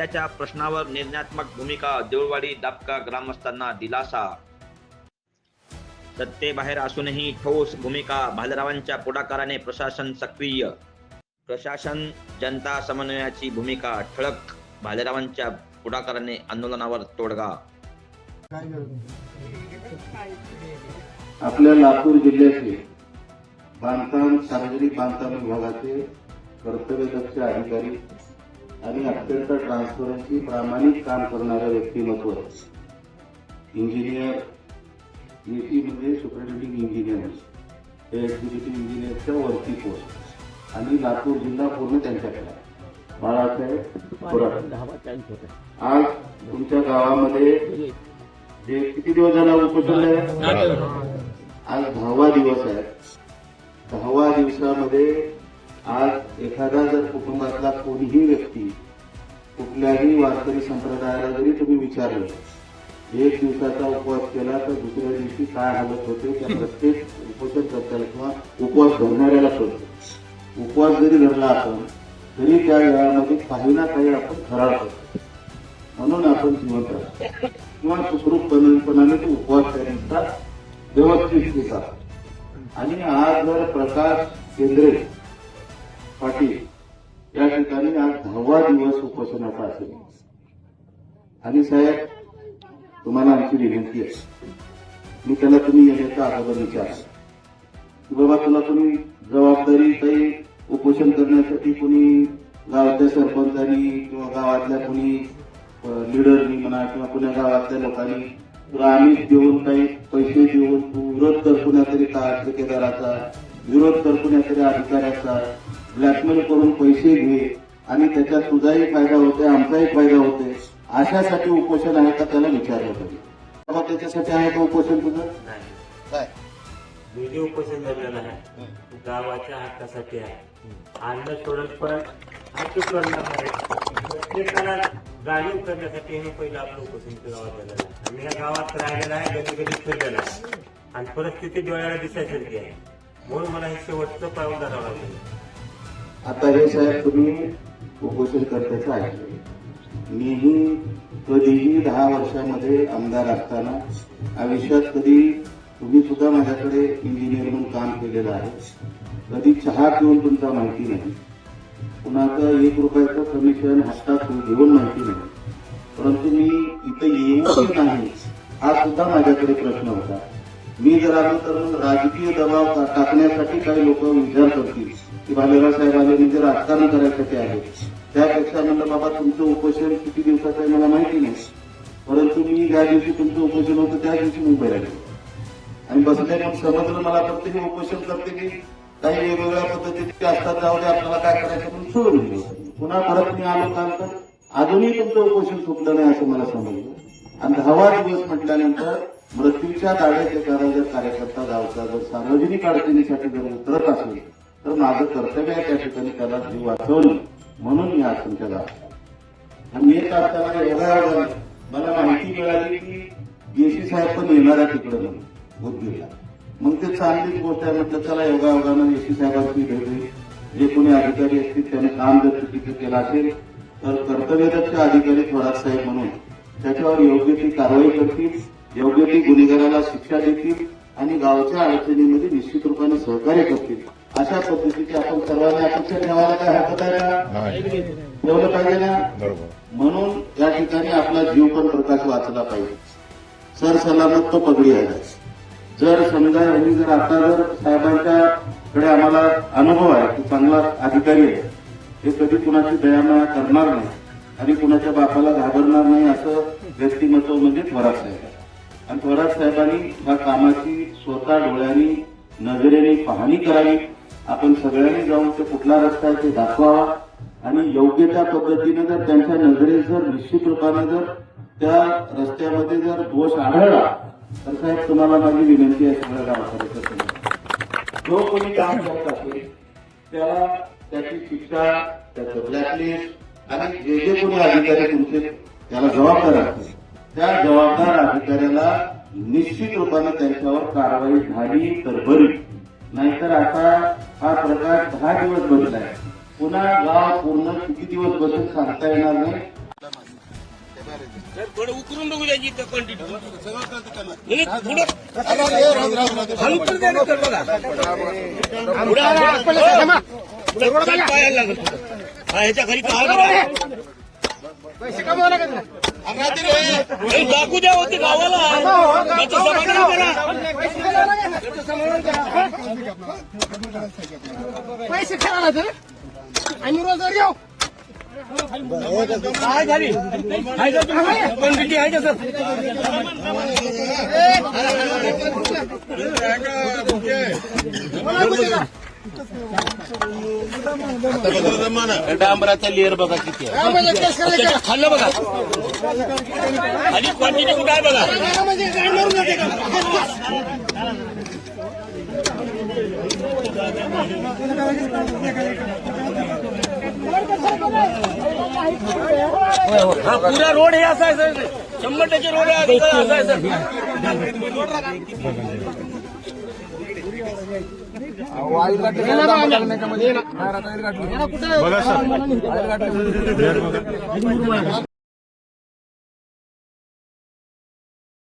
रस्त्याच्या प्रश्नावर निर्णयात्मक भूमिका देऊळवाडी दापका ग्रामस्थांना दिलासा. सत्तेबाहेर असूनही ठोस भूमिका भालरावांच्या पुढाकाराने प्रशासन सक्रिय. प्रशासन जनता समन्वयाची भूमिका ठळक भालेरावांच्या पुढाकाराने आंदोलनावर तोडगा. आपल्या लातूर जिल्ह्याचे बांधकाम सार्वजनिक बांधकाम विभागाचे कर्तव्यदक्ष अधिकारी आणि अत्यंत ट्रान्सपरन्सी प्रामाणिक काम करणारं व्यक्तिमत्व. इंजिनियर एसी म्हणजे सुपरिटेंडिंग इंजिनियर हे एक्झिक्युटिव्ह इंजिनियरच्या वरती पोस्ट आणि लातूर जिल्हा पूर्ण त्यांच्याकडे. बाळासाहेब आज तुमच्या गावामध्ये जे किती दिवस झाला आहे? आज दहावा दिवस आहे. दहावा दिवसामध्ये आज एखादा जर कुटुंबातला कोणीही व्यक्ती कुठल्याही वारकरी संप्रदायाला जरी तुम्ही विचारलं एक दिवसाचा उपवास केला तर दुसऱ्या दिवशी काय हालत होते त्या प्रत्येक उपोषण करताना किंवा उपवास धरणाऱ्याला कळतो. उपवास जरी धरला आपण तरी त्या वेळामध्ये काही ना काही आपण फराळ करतो. म्हणून आपण जिवंत राहतो. किंवा सुखरूपपणाने तो उपवास करण्याचा व्यवस्थित होता आणि आज जर प्रकाश केंद्रे पाटील या ठिकाणी आज दहावा दिवस उपोषणाचा असेल. आणि साहेब तुम्हाला आमची विनंती आहे. मी त्याला तुम्ही येण्याचा अगोदर विचार की बाबा तुला तुम्ही जबाबदारी काही उपोषण करण्यासाठी कोणी गावातल्या सरपंचांनी किंवा गावातल्या कोणी लिडरनी म्हणा किंवा कुण्या गावातल्या लोकांनी तुला देऊन काही पैसे देऊन तू विरोध कर कुणातरी का ठेकेदाराचा विरोध कर कुणातरी अधिकाऱ्याचा? ब्लॅकमेल करून पैसे घे आणि त्याच्यात तुझाही फायदा होतोय आमचाही फायदा होतोय. अशासाठी उपोषण आहे का त्याला विचारलं पाहिजे. बाबा त्याच्यासाठी आहे का उपोषण तुझं? नाही. काय? मी उपोषण धरलेलं आहे. गावाच्या हक्कासाठी आहे. अन्न सोडत पण हक्क सोडणार आहे प्रत्येकाला जाणीव करण्यासाठी मी पहिलं आपलं उपोषण गावात झालेलं आहे. आणि या गावात राहिलेला आहे गती गती फिरलेला आहे. आणि परिस्थिती डोळ्याला दिसायसारखी आहे. म्हणून मला हे शेवटचं पाऊल धरावं लागलं. आता हे साहेब तुम्ही उपोषण करण्याचं ऐकलं मीही कधीही दहा वर्षामध्ये आमदार असताना आयुष्यात कधी तुम्ही सुद्धा माझ्याकडे इंजिनियर म्हणून काम केलेलं आहे. कधी चहा पिऊन तुमचा माहिती नाही. कुणाचं एक रुपयाचं कमिशन हस्तात घेऊन माहिती नाही. परंतु मी इथं येऊ नाही हा सुद्धा माझ्याकडे प्रश्न होता. मी जर आलो तर राजकीय दबाव टाकण्यासाठी काही लोक विचार करतील. की भालेराव साहेब आले म्हणजे राजकारण करायसाठी आले त्यापेक्षा म्हणलं बाबा तुमचं उपोषण किती दिवसाचं आहे मला माहिती नाही. परंतु मी ज्या दिवशी तुमचं उपोषण होतं त्या दिवशी मुंबईला गेलो. आणि बसल्याने समजलं मला प्रत्येक उपोषण करते की काही वेगवेगळ्या पद्धतीचे असतात जाऊ दे आपल्याला काय करायचं म्हणून सोडून दिलं. पुन्हा परत मी आलो काल तर अजूनही तुमचं उपोषण सुटलं नाही असं मला समजलं. आणि दहावा दिवस म्हटल्यानंतर मृत्यूच्या दाड्याच्या करा जर कार्यकर्ता गावचा जर सार्वजनिक अडचणीसाठी जर उतरत असेल तर माझं कर्तव्य आहे त्या ठिकाणी त्याला जीव वाचवणं. म्हणून मी आज तुमच्या गावात आणि येत असताना एवढ्या मला माहिती मिळाली की जेशी साहेब पण येणार आहे तिकडे म्हणून बुद्धीला मग ते चांगलीच गोष्ट आहे. म्हटलं चला योगा योगानं जेसी साहेबांची भेट जे कोणी अधिकारी असतील त्याने काम जर चुकीचं केलं असेल तर कर्तव्यदक्ष अधिकारी थोरात साहेब म्हणून. त्याच्यावर योग्य ती कारवाई करतील योग्य ती गुन्हेगाराला शिक्षा देतील आणि गावच्या अडचणीमध्ये निश्चित रूपाने सहकार्य करतील. अशा पद्धतीची आपण सर्वांनी अपेक्षा ठेवायला काय हरकत आहे ठेवलं पाहिजे ना? म्हणून या ठिकाणी आपला जीव पण प्रकाश वाचला पाहिजे. सर सलामत तो पगडी आहे. जर समजा यांनी जर आता जर साहेबांच्याकडे आम्हाला अनुभव आहे की चांगला अधिकारी आहे हे कधी कुणाची दयामाया करणार नाही आणि कुणाच्या बापाला घाबरणार नाही असं व्यक्तिमत्व म्हणजे थोरात साहेब. आणि थोरात साहेबांनी या कामाची स्वतः डोळ्यांनी नजरेने पाहणी करावी. आपण सगळ्यांनी जाऊन ते कुठला रस्ता आहे ते दाखवावा. आणि योग्य त्या पद्धतीने जर त्यांच्या नजरेत जर निश्चित रूपाने जर त्या रस्त्यामध्ये जर दोष आढळला तर साहेब तुम्हाला माझी विनंती आहे सगळ्या गावाकडे जो कोणी काम करत असेल त्याला त्याची शिक्षा त्याचं ब्लॅकलिस्ट आणि जे जे कोणी अधिकारी तुमचे त्याला जबाबदार असतील त्या जबाबदार अधिकाऱ्याला निश्चित रूपाने त्यांच्यावर कारवाई झाली तर बरी. नाहीतर आता हा प्रकार दहा दिवस बसलाय पुन्हा गाव पूर्ण किती दिवस बसेल सांगता येणार नाही? थोडं उकरून क्वांटिटी हा का दाखवू द्या होते गावाला. करा पैसे खेळायला तर आणि रोजगार घेऊ. काय झाली? आहे का तुम्ही? क्वांटिटी आहे का सर? डांबराचा लेअर बघा किती आहे. खाल्लं बघा. आणि क्वांटिटी कुठं आहे बघा. हा पुरा रोड हे असा आहे सर शंभर टक्के रोड आहे असा आहे सर.